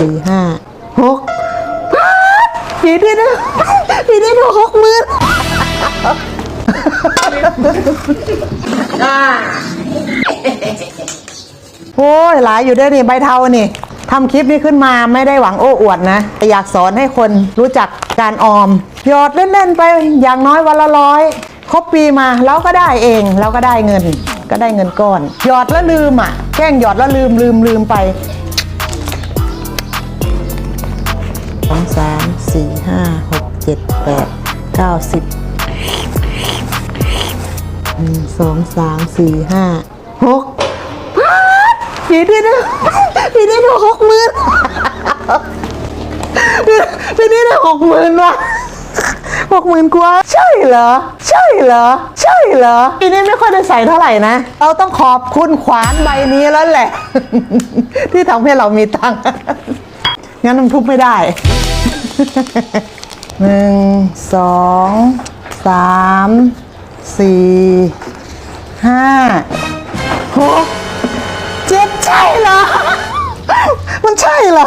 สี่ห้าหกปีนี้นะปีนี้นะหกหมื่นโอ้ยหลายอยู่ด้วยนี่ใบเทานี่ทำคลิปนี้ขึ้นมาไม่ได้หวังโอ้อวดนะ แต่อยากสอนให้คนรู้จักการออม หยอดเล่น ๆ ไปอย่างน้อยวันละร้อยครบปีมาเราก็ได้เองเราก็ได้เงิน ก็ได้เงินก้อน หยอดแล้วลืมอะแกล้งหยอดแล้วลืมลืมลืมไป สองสามสี่ห้าหกเจ็ดแปดเก้าสิบหนึ่งสองสามสี่ห้าหกปีนี้นะปีนี้นะหกหมื่นปีนี้นะหกหมื่นวะหกหมื่นกว่าใช่เหรอ ใช่เหรอ ใช่เหรอปีนี้ไม่ค่อยได้ใส่เท่าไหร่นะ เราต้องขอบคุณขวานใบนี้แล้วแหละ ที่ทำให้เรามีตังค์ งั้นมันทุบไม่ได้ หนึ่งสองสามสี่ห้าหกเจ็ดใช่เหรอ มันใช่เหรอ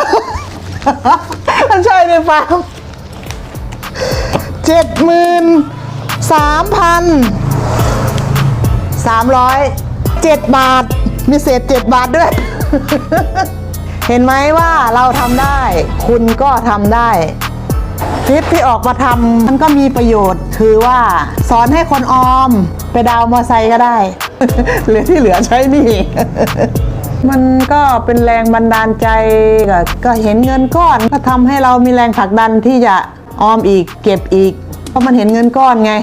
มันใช่ในฟาเจ็ดหมื่นสามพันสามร้อยเจ็ดบาท มีเศษเจ็ดบาทด้วย เห็นไหมว่าเราทำได้ คุณก็ทำได้คลิปที่ออกมาทำมันก็มีประโยชน์คือว่า สอนให้คนออม ไปดาวมอไซค์ก็ได้หลือที่เหลือใช้นี่ มันก็เป็นแรงบันดาลใจก็ก็เห็นเงินก้อนก็ทำให้เรามีแรงผลักดันที่จะออมอีกเก็บอีก เพราะมันเห็นเงินก้อนไง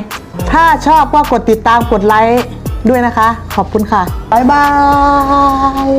ถ้าชอบก็กดติดตามกดไลค์ด้วยนะคะ ขอบคุณค่ะ บ๊ายบาย